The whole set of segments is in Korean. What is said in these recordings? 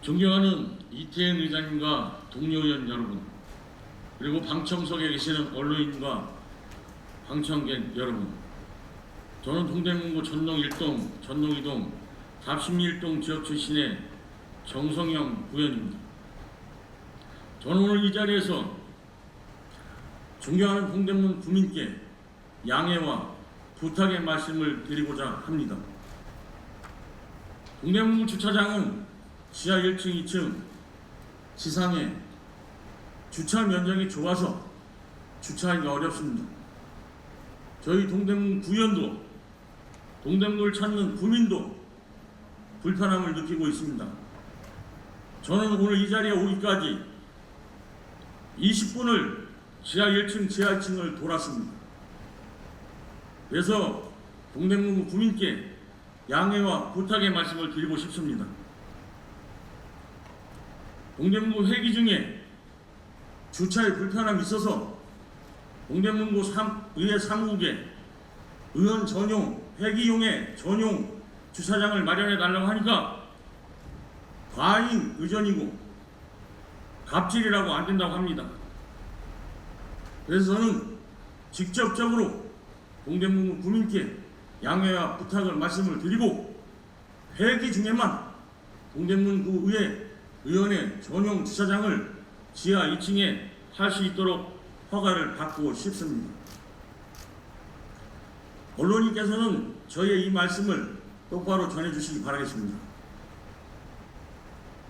존경하는 이태현 의장님과 동료 의원 여러분, 그리고 방청석에 계시는 언론인과 방청객 여러분, 저는 동대문구 전동 1동, 전동 2동, 답심 1동 지역 출신의 정성영 구현입니다. 저는 오늘 이 자리에서 존경하는 동대문 구민께 양해와 부탁의 말씀을 드리고자 합니다. 동대문구 주차장은 지하 1층, 2층 지상에 주차 면적이 좁아서 주차하기가 어렵습니다. 저희 동대문 구연도 동대문을 찾는 구민도 불편함을 느끼고 있습니다. 저는 오늘 이 자리에 오기까지 20분을 지하 1층, 지하 2층을 돌았습니다. 그래서 동대문 구민께 양해와 부탁의 말씀을 드리고 싶습니다. 동대문구 회기 중에 주차에 불편함이 있어서 동대문구 3, 의회 사무국에 의원 전용 회기용의 전용 주차장을 마련해 달라고 하니까 과잉 의전이고 갑질이라고 안 된다고 합니다. 그래서 저는 직접적으로 동대문구 구민께 양해와 부탁을 말씀을 드리고 회기 중에만 동대문구 의회 의원의 전용 주차장을 지하 2층에 할 수 있도록 허가를 받고 싶습니다. 언론인께서는 저의 이 말씀을 똑바로 전해주시기 바라겠습니다.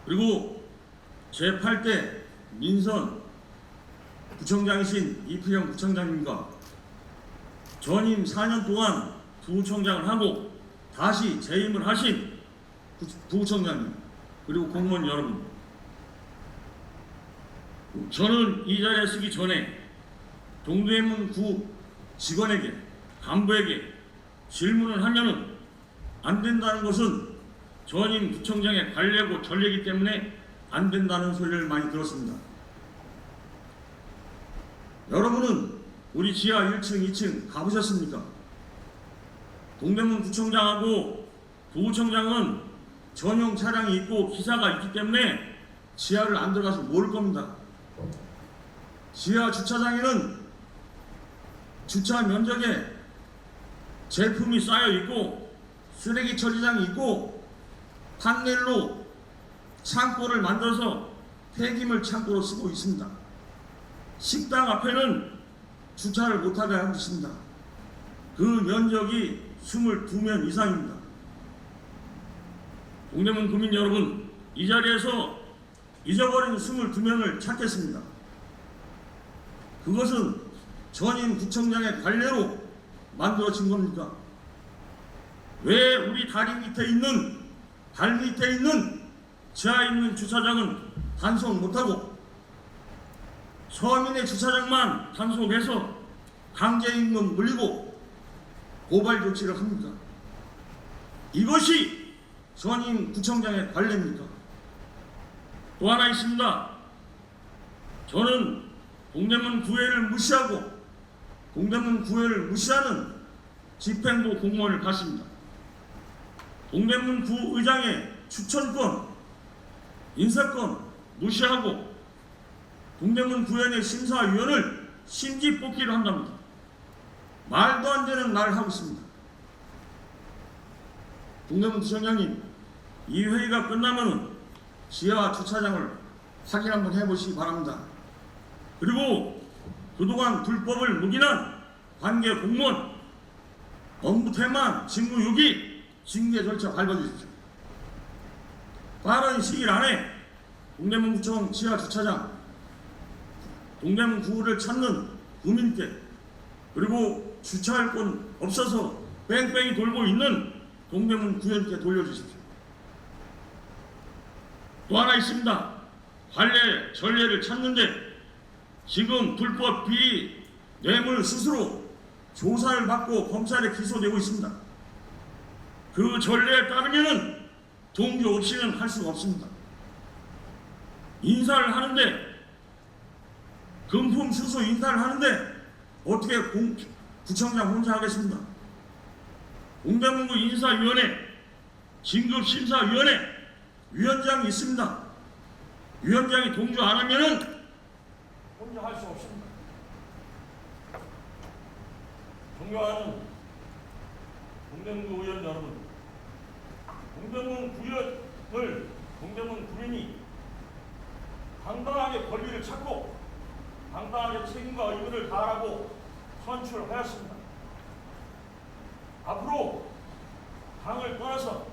그리고 제8대 민선 구청장이신 이필영 구청장님과 전임 4년 동안 부구청장을 하고 다시 재임을 하신 부- 부구청장님 그리고 공무원 여러분 저는 이 자리에 서기 전에 동대문 구 직원에게 간부에게 질문을 하면은 안 된다는 것은 전임 구청장의 관례고 전례이기 때문에 안 된다는 소리를 많이 들었습니다. 여러분은 우리 지하 1층, 2층 가보셨습니까? 동대문 구청장하고 부구청장은 전용 차량이 있고 기사가 있기 때문에 지하를 안 들어가서 모를 겁니다. 지하 주차장에는 주차 면적에 제품이 쌓여 있고 쓰레기 처리장이 있고 판넬로 창고를 만들어서 폐기물 창고로 쓰고 있습니다. 식당 앞에는 주차를 못하게 하고 있습니다. 그 면적이 22면 이상입니다. 동대문 구민 여러분, 이 자리에서 잊어버린 22명을 찾겠습니다. 그것은 전임 구청장의 관례로 만들어진 겁니까? 왜 우리 다리 밑에 있는, 발 밑에 있는 지하에 있는 주차장은 단속 못하고 서민의 주차장만 단속해서 강제임금 물리고 고발 조치를 합니까? 이것이 전임 구청장의 관례입니까? 또 하나 있습니다. 저는 동대문 구회를 무시하고 동대문 구회를 무시하는 집행부 공무원을 봤습니다. 동대문 구 의장의 추천권, 인사권 무시하고 동대문 구현의 심사위원을 심지 뽑기를 한답니다. 말도 안 되는 말을 하고 있습니다. 동대문 구청장님, 이 회의가 끝나면은 지하 주차장을 확인 한번 해보시기 바랍니다. 그리고 그동안 불법을 묵인한 관계 공무원, 업무 태만, 직무 유기, 징계 절차 밟아주십시오. 빠른 시일 안에 동대문구청 지하 주차장, 동대문 구를 찾는 구민께 그리고 주차할 곳 없어서 뺑뺑이 돌고 있는 동대문 구현께 돌려주십시오. 또 하나 있습니다. 관례 전례를 찾는데 지금 불법 비리 뇌물 스스로 조사를 받고 검찰에 기소되고 있습니다. 그 전례에 따르면은 동조 없이는 할 수가 없습니다. 인사를 하는데 금품 수수 인사를 하는데 어떻게 공, 구청장 혼자 하겠습니까? 동대문구 인사위원회, 진급심사위원회 위원장이 있습니다. 위원장이 동조 안 하면은 혼자 할 수 없습니다. 존경하는 동대문구 의원 여러분, 동대문 구현을 동대문 구민이 당당하게 권리를 찾고 당당하게 책임과 의무를 다하라고 선출하였습니다. 앞으로 당을 떠나서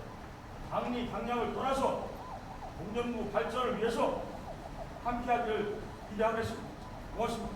당리 당량을 떠나서 동대문구 발전을 위해서 함께하기를 기대하겠습니다. 고맙습니다.